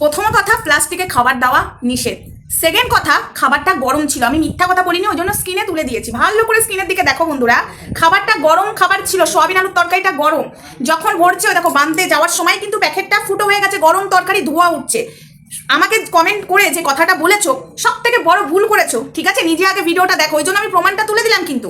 প্রথম কথা, প্লাস্টিকে খাবার দেওয়া নিষেধ। সেকেন্ড কথা, খাবারটা গরম ছিল। আমি মিথ্যা কথা বলিনি, ওই জন্য স্ক্রিনে তুলে দিয়েছি। ভালো করে স্ক্রিনের দিকে দেখো বন্ধুরা। খাবারটা গরম খাবার ছিল, সোয়াবিন আলুর তরকারিটা গরম। যখন ভরছে দেখো, বানতে যাওয়ার সময় কিন্তু প্যাকেটটা ফুটো হয়ে গেছে, গরম তরকারি ধোয়া উঠছে। আমাকে কমেন্ট করে যে কথাটা বলেছ সব থেকে বড় ভুল করেছ। ঠিক আছে? নিজে আগে ভিডিওটা দেখো। ওই জন্য আমি প্রমাণটা তুলে দিলাম কিন্তু।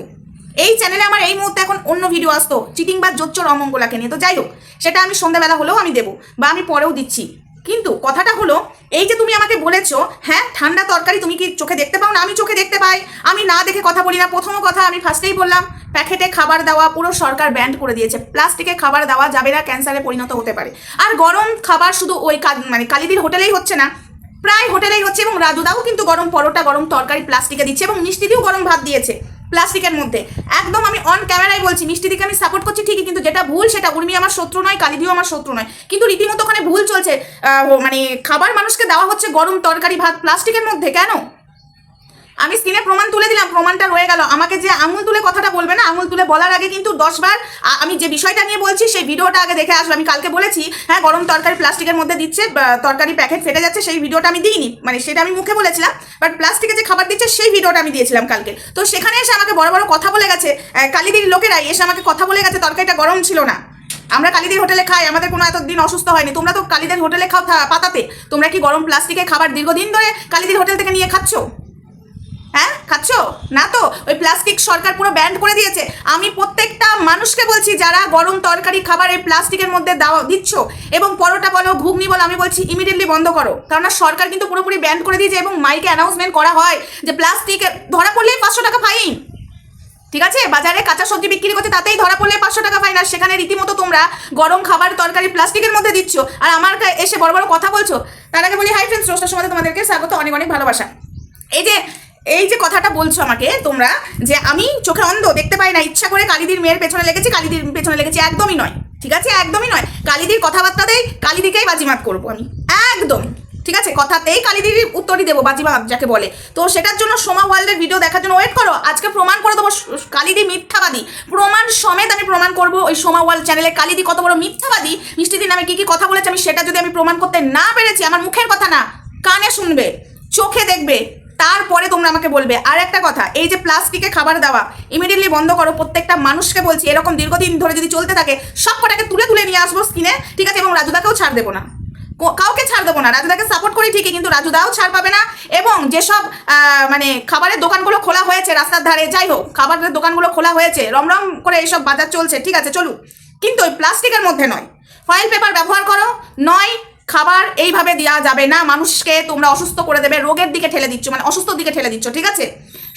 এই চ্যানেলে আমার এই মুহূর্তে এখন অন্য ভিডিও আসতো চিটিং বা জোচ্চোর অমঙ্গলাকে নিয়ে। তো যাই হোক, সেটা আমি সন্ধ্যাবেলা হলেও আমি দেবো, বা আমি পরেও দিচ্ছি। কিন্তু কথাটা হলো, এই যে তুমি আমাকে বলেছ হ্যাঁ ঠান্ডা তরকারি তুমি কি চোখে দেখতে পাও না? আমি চোখে দেখতে পাই। আমি না দেখে কথা বলি না। প্রথম কথা আমি ফার্স্টেই বললাম, প্যাকেটে খাবার দেওয়া পুরো সরকার ব্যান্ড করে দিয়েছে। প্লাস্টিকে খাবার দেওয়া যাবে না ক্যান্সারে পরিণত হতে পারে। আর গরম খাবার শুধু ওই মানে কালিদির হোটেলেই হচ্ছে না, প্রায় হোটেলেই হচ্ছে এবং রাজুদাও কিন্তু গরম পরোটা, গরম তরকারি প্লাস্টিকে দিচ্ছে এবং মিষ্টি দিয়েও গরম ভাত দিয়েছে। প্লাস্টিকের মধ্যে। একদম আমি অন ক্যামেরায় বলছি, মিষ্টি দিকে আমি সাপোর্ট করছি ঠিকই, কিন্তু যেটা ভুল সেটা উর্মি আমার শত্রু নয় কালিদিও আমার শত্রু নয়। কিন্তু রীতিমতো ওখানে ভুল চলছে। মানে খাবার মানুষকে দেওয়া হচ্ছে গরম তরকারি, ভাত, প্লাস্টিকের মধ্যে, কেন? আমি স্ক্রিনে প্রমাণ তুলে দিলাম, প্রমাণটা রয়ে গেল। আমাকে যে আঙুল তুলে কথাটা বলবে না, আঙুল তুলে বলার আগে কিন্তু দশবার আমি যে বিষয়টা নিয়ে বলছি, সেই ভিডিওটা আগে দেখে আসবে। আমি কালকে বলেছি হ্যাঁ গরম তরকারি প্লাস্টিকের মধ্যে দিচ্ছে তরকারি প্যাকেট ফেটে যাচ্ছে, সেই ভিডিওটা আমি দিইনি। মানে সেটা আমি মুখে বলেছিলাম বাট প্লাস্টিকে যে খাবার দিচ্ছে, সেই ভিডিওটা আমি দিয়েছিলাম কালকে। তো সেখানে এসে আমাকে বড় বড় কথা বলে গেছে কালিদির লোকেরাই এসে আমাকে কথা বলে গেছে, তরকারিটা গরম ছিল না। আমরা কালিদের হোটেলে খাই, আমাদের কোনো এতদিন অসুস্থ হয়নি। তোমরা তো কালিদের হোটেলে খাও পাতাতে। তোমরা কি গরম প্লাস্টিকে খাবার দীর্ঘদিন ধরে কালিদির হোটেল থেকে নিয়ে খাচ্ছ? খাচ্ছ? না তো? ওই প্লাস্টিক সরকার পুরো ব্যান্ড করে দিয়েছে। আমি প্রত্যেকটা মানুষকে বলছি, যারা গরম তরকারি খাবার এই প্লাস্টিকের মধ্যে দাও, দিচ্ছ এবং পরোটা বলো, ঘুগনি বলো, আমি বলছি ইমিডিয়েটলি বন্ধ করো। কারণ সরকার কিন্তু পুরোপুরি ব্যান্ড করে দিয়েছে এবং মাইকে অ্যানাউন্সমেন্ট করা হয় যে প্লাস্টিক ধরা পড়লেই পাঁচশো টাকা ফাইন ঠিক আছে? বাজারে কাঁচা সবজি বিক্রি করতে তাতেই ধরা পড়লে পাঁচশো টাকা ফাইন আর সেখানে রীতিমতো তোমরা গরম খাবার, তরকারি প্লাস্টিকের মধ্যে দিচ্ছ। আর আমার এসে বড় বড় কথা বলছো, তার আগে বলি হাই ফ্রেন্ডস রোস্টার সময় তোমাদেরকে স্বাগত, অনেক অনেক ভালোবাসা। এই যে এই যে কথাটা বলছো আমাকে তোমরা, যে আমি চোখে অন্ধ, দেখতে পাই না, ইচ্ছা করে কালিদির মেয়ের পেছনে লেগেছি, কালিদির পেছনে লেগেছি, একদমই নয়, ঠিক আছে? একদমই নয়। কালিদির কথাবার্তা দেই কালিদিকেই বাজিমাত করব আমি, একদম, ঠিক আছে? কথাতেই কালিদির উত্তরই দেবো, বাজিমাত যাকে বলে। তো সেটার জন্য সোমা ওয়ার্ল্ডের ভিডিও দেখার জন্য ওয়েট করো, আজকে প্রমাণ করে দেবো কালিদি মিথ্যাবাদী। প্রমাণ সমেত আমি প্রমাণ করব ওই সোমা ওয়ার্ল্ড চ্যানেলে কালিদি কত বড় মিথ্যাবাদী, মিষ্টি দিন আমি কী কি কথা বলেছি আমি সেটা যদি আমি প্রমাণ করতে না পেরেছি, আমার মুখের কথা না, কানে শুনবে, চোখে দেখবে তারপরে তোমরা আমাকে বলবে। আর একটা কথা, এই যে প্লাস্টিকে খাবার দেওয়া ইমিডিয়েটলি বন্ধ করো, প্রত্যেকটা মানুষকে বলছি, এরকম দীর্ঘদিন ধরে যদি চলতে থাকে, সব কটাকে তুলে তুলে নিয়ে আসব স্কিনে ঠিক আছে? এবং রাজুদাকেও ছাড় দেবো না। কাউকে ছাড় দেবো না। রাজুদাকে সাপোর্ট করি ঠিকই, কিন্তু রাজুদাও ছাড় পাবে না। এবং যেসব মানে খাবারের দোকানগুলো খোলা হয়েছে রাস্তার ধারে, যাই হোক, খাবারের দোকানগুলো খোলা হয়েছে, রমরম করে এইসব বাজার চলছে, ঠিক আছে? চলুক। কিন্তু ওই প্লাস্টিকের মধ্যে নয়। ফয়েল পেপার ব্যবহার করো। নয় খাবার এইভাবে দেওয়া যাবে না। মানুষকে তোমরা অসুস্থ করে দেবে, রোগের দিকে ঠেলে দিচ্ছ মানে অসুস্থ দিকে ঠেলে দিচ্ছ, ঠিক আছে?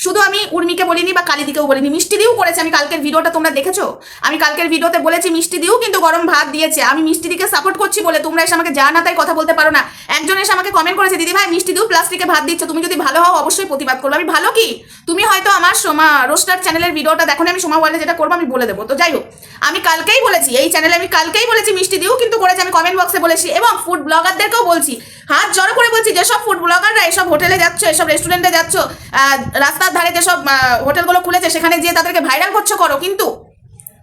শুধু আমি উর্মিকে বলিনি বা কালী দিকেও বলিনি, মিষ্টি দিয়েও করেছে। আমি কালকের ভিডিওটা তোমরা দেখেছ? আমি কালকের ভিডিওতে বলেছি, মিষ্টি দিয়েও কিন্তু গরম ভাত দিয়েছে। আমি মিষ্টি দিকে সাপোর্ট করছি বলে তোমরা এসে আমাকে যা না তাই কথা বলতে পারো না। একজন এসে আমাকে কমেন্ট করেছে, দিদি ভাই, মিষ্টি দিয়েও প্লাস্টিকে ভাত দিচ্ছ, তুমি যদি ভালো হও, অবশ্যই প্রতিবাদ করবে। আমি ভালো কি? তুমি হয়তো আমার সোমা রোস্টার চ্যানেলের ভিডিওটা দেখো আমি সোমা ওয়ার্ল্ডে যেটা করব আমি বলে দেবো। তো যাই হোক, আমি কালকেই বলেছি, এই চ্যানেলে আমি কালকেই বলেছি, মিষ্টি দিয়েও কিন্তু করেছি, আমি কমেন্ট বক্সে বলেছি। এবং ফুড ব্লগারদেরকেও বলছি হাত জড়ো করে বলছি, যেসব ফুড ব্লগাররা এসব হোটেলে যাচ্ছ, এসব রেস্টুরেন্টে যাচ্ছ রাস্তার ধারে যেসব হোটেলগুলো খুলেছে, সেখানে গিয়ে তাদেরকে ভাইরাল করছ করো, কিন্তু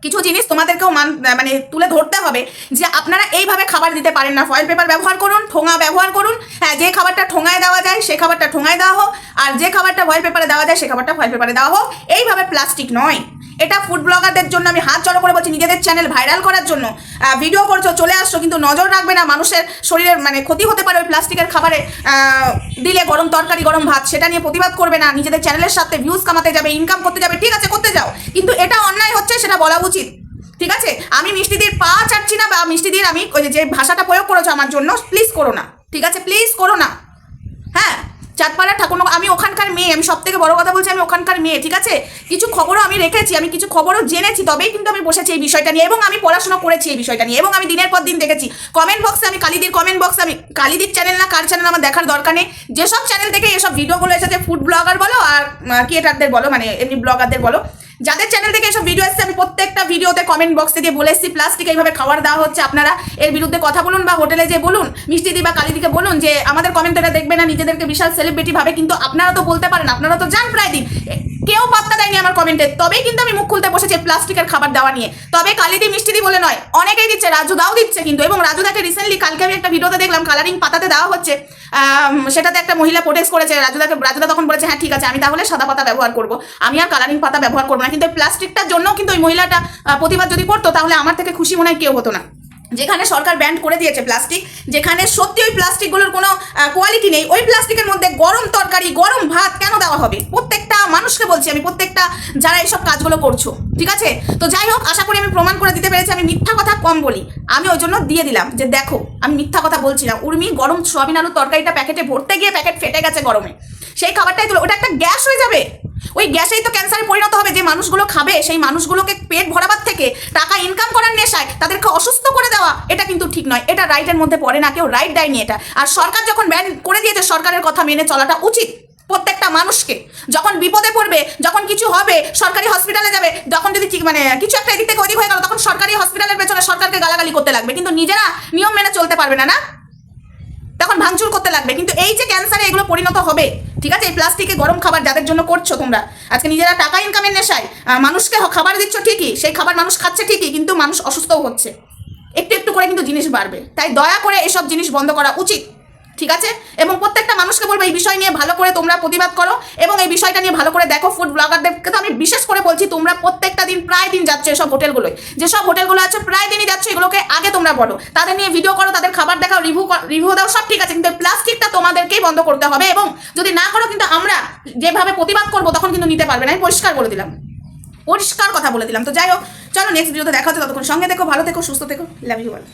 কিছু জিনিস তোমাদেরকেও মান মানে তুলে ধরতে হবে যে আপনারা এইভাবে খাবার দিতে পারেন না। ফয়েল পেপার ব্যবহার করুন, ঠোঙা ব্যবহার করুন হ্যাঁ যে খাবারটা ঠোঙায় দেওয়া যায়, সে খাবারটা ঠোঙায় দেওয়া হোক, আর যে খাবারটা ফয়েল পেপারে দেওয়া যায়, সে খাবারটা ফয়েল পেপারে দেওয়া হোক। এইভাবে প্লাস্টিক নয়। এটা ফুড ব্লগারদের জন্য আমি হাত জড়ো করে বলছি, নিজেদের চ্যানেল ভাইরাল করার জন্য ভিডিও করছ, চলে আসছো, কিন্তু নজর রাখবে না মানুষের শরীরের মানে ক্ষতি হতে পারে ওই প্লাস্টিকের খাবারে দিলে গরম তরকারি, গরম ভাত, সেটা নিয়ে প্রতিবাদ করবে না, নিজেদের চ্যানেলের সাথে ভিউজ কামাতে যাবে ইনকাম করতে যাবে, ঠিক আছে, করতে যাও, কিন্তু এটা অন্যায় হচ্ছে, সেটা বলা উচিত, ঠিক আছে? আমি মিষ্টিদির পা চাটছি না, বা মিষ্টিদির আমি ওই যে- যে ভাষাটা প্রয়োগ করেছ আমার জন্য প্লিজ করো না, ঠিক আছে? প্লিজ করো না হ্যাঁ? চাঁদপাড়া ঠাকুর আমি ওখানকার মেয়ে, আমি সব থেকে বড় কথা বলছি, আমি ওখানকার মেয়ে, ঠিক আছে? কিছু খবরও আমি রেখেছি, আমি কিছু খবরও জেনেছি, তবেই কিন্তু আমি বসেছি এই বিষয়টা নিয়ে, এবং আমি পড়াশোনা করেছি এই বিষয়টা নিয়ে, এবং আমি দিনের পর দিন দেখেছি। কমেন্ট বক্সে আমি, কালিদির কমেন্ট বক্সে আমি, কালিদির চ্যানেল না, কার চ্যানেল আমার দেখার দরকার নেই। যেসব চ্যানেল থেকে এসব ভিডিওগুলো এসেছে ফুড ব্লগার বলো আর ক্রিয়েটারদের বলো মানে এমনি ব্লগারদের বলো, যাদের চ্যানেল এসব ভিডিও আসছে, আমি প্রত্যেকটা ভিডিওতে কমেন্ট বক্সে দিয়ে বলে এসেছি প্লাস্টিক এইভাবে খাবার দেওয়া হচ্ছে আপনারা। এর বিরুদ্ধে কথা বলুন বা হোটেলে যে বলুন, মিষ্টি দি বা কালিদিকে বলুন যে, আমাদের কমেন্টটা দেখবে না, নিজেদেরকে বিশাল সেলিব্রিটি ভাবে, কিন্তু আপনারা তো বলতে পারেন, আপনারা তো যান প্রায় দিন। কেউ পাত্তা দেয়নি আমার কমেন্টে তবেই কিন্তু আমি মুখ খুলতে বসেছি প্লাস্টিকের খাবার দেওয়া নিয়ে। তবে কালিদি মিষ্টিদি বলে নয়, অনেকেই দিচ্ছে রাজুদাও দিচ্ছে কিন্তু এবং রাজুদাকে রিসেন্টলি কালকে আমি একটা ভিডিওতে দেখলাম কালারিং পাতাতে দেওয়া হচ্ছে। সেটাতে একটা মহিলা প্রোটেস্ট করেছে রাজুদাকে রাজুদা তখন বলেছে হ্যাঁ ঠিক আছে, আমি তাহলে সাদা পাতা ব্যবহার করব। আমি আর কালারিং পাতা ব্যবহার করব না। কিন্তু প্লাস্টিকটার জন্য কিন্তু ওই মহিলাটা প্রতিবাদ যদি করতো, তাহলে আমার থেকে খুশি মনে হয় কেউ হতো না। যেখানে সরকার ব্যান্ড করে দিয়েছে প্লাস্টিক, যেখানে সত্যি ওই প্লাস্টিকগুলোর কোনো কোয়ালিটি নেই, ওই প্লাস্টিকের গরম তরকারি, গরম ভাত কেন দেওয়া হবে? প্রত্যেকটা মানুষকে বলছি আমি, প্রত্যেকটা যারা এইসব কাজগুলো করছ, ঠিক আছে? তো যাই হোক, আশা করি আমি প্রমাণ করে দিতে পেরেছি, আমি মিথ্যা কথা কম বলি। আমি ওই জন্য দিয়ে দিলাম যে দেখো, আমি মিথ্যা কথা বলছি না। উর্মি গরম সোয়াবিন আলুর তরকারিটা প্যাকেটে ভরতে গিয়ে প্যাকেট ফেটে গেছে গরমে। সেই খাবারটাই তুলো ওটা একটা গ্যাস হয়ে যাবে। ওই গ্যাসেই তো ক্যান্সারে পরিণত হবে, যে মানুষগুলো খাবে, সেই মানুষগুলোকে পেট ভরাবার থেকে টাকা ইনকাম করার নেশায় তাদেরকে অসুস্থ করে দেওয়া, এটা কিন্তু ঠিক নয়। এটা রাইটের মধ্যে পড়ে না, কেউ রাইট দেয়নি এটা। আর সরকার যখন ব্যান করে দিয়েছে সরকারের কথা মেনে চলাটা উচিত প্রত্যেকটা মানুষকে। যখন বিপদে পড়বে, যখন কিছু হবে, সরকারি হসপিটালে যাবে যখন যদি মানে কিছু একটা এদিক থেকে ওদিক হয়ে গেল, তখন সরকারি হসপিটালের পেছনে সরকারকে গালাগালি করতে লাগবে। কিন্তু নিজেরা নিয়ম মেনে চলতে পারবে না না? ভাঙচুর করতে লাগবে। কিন্তু এই যে ক্যান্সারে এগুলো পরিণত হবে, ঠিক আছে? এই প্লাস্টিকে গরম খাবার যাদের জন্য করছ তোমরা, আজকে নিজেরা টাকা ইনকামের নেশায় মানুষকে খাবার দিচ্ছ ঠিকই, সেই খাবার মানুষ খাচ্ছে ঠিকই, কিন্তু মানুষ অসুস্থও হচ্ছে। একটু একটু করে কিন্তু জিনিস বাড়বে। তাই দয়া করে এসব জিনিস বন্ধ করা উচিত। ঠিক আছে? এবং প্রত্যেকটা মানুষকে বলব, এই বিষয় নিয়ে ভালো করে তোমরা প্রতিবাদ করো এবং এই বিষয়টা নিয়ে ভালো করে দেখো ফুড ব্লগারদেরকে তো আমি বিশেষ করে বলছি, তোমরা প্রত্যেকটা দিন প্রায় দিন যাচ্ছে এসব হোটেলগুলোয়। যেসব হোটেলগুলো আছে, প্রায় দিনই যাচ্ছে, এগুলোকে আগে তোমরা বলো। তাদের নিয়ে ভিডিও করো, তাদের খাবার দেখাও রিভিউ রিভিউ দাও, সব ঠিক আছে, কিন্তু প্লাস্টিকটা তোমাদেরকেই বন্ধ করতে হবে এবং যদি না করো, কিন্তু আমরা যেভাবে প্রতিবাদ করব, তখন কিন্তু নিতে পারবে না। আমি পরিষ্কার বলে দিলাম। পরিষ্কার কথা বলে দিলাম। তো যাই হোক, চলো নেক্সট ভিডিওতে দেখা হচ্ছে। ততক্ষণ সঙ্গে দেখো ভালো থেকো, সুস্থ থেকো। Love you all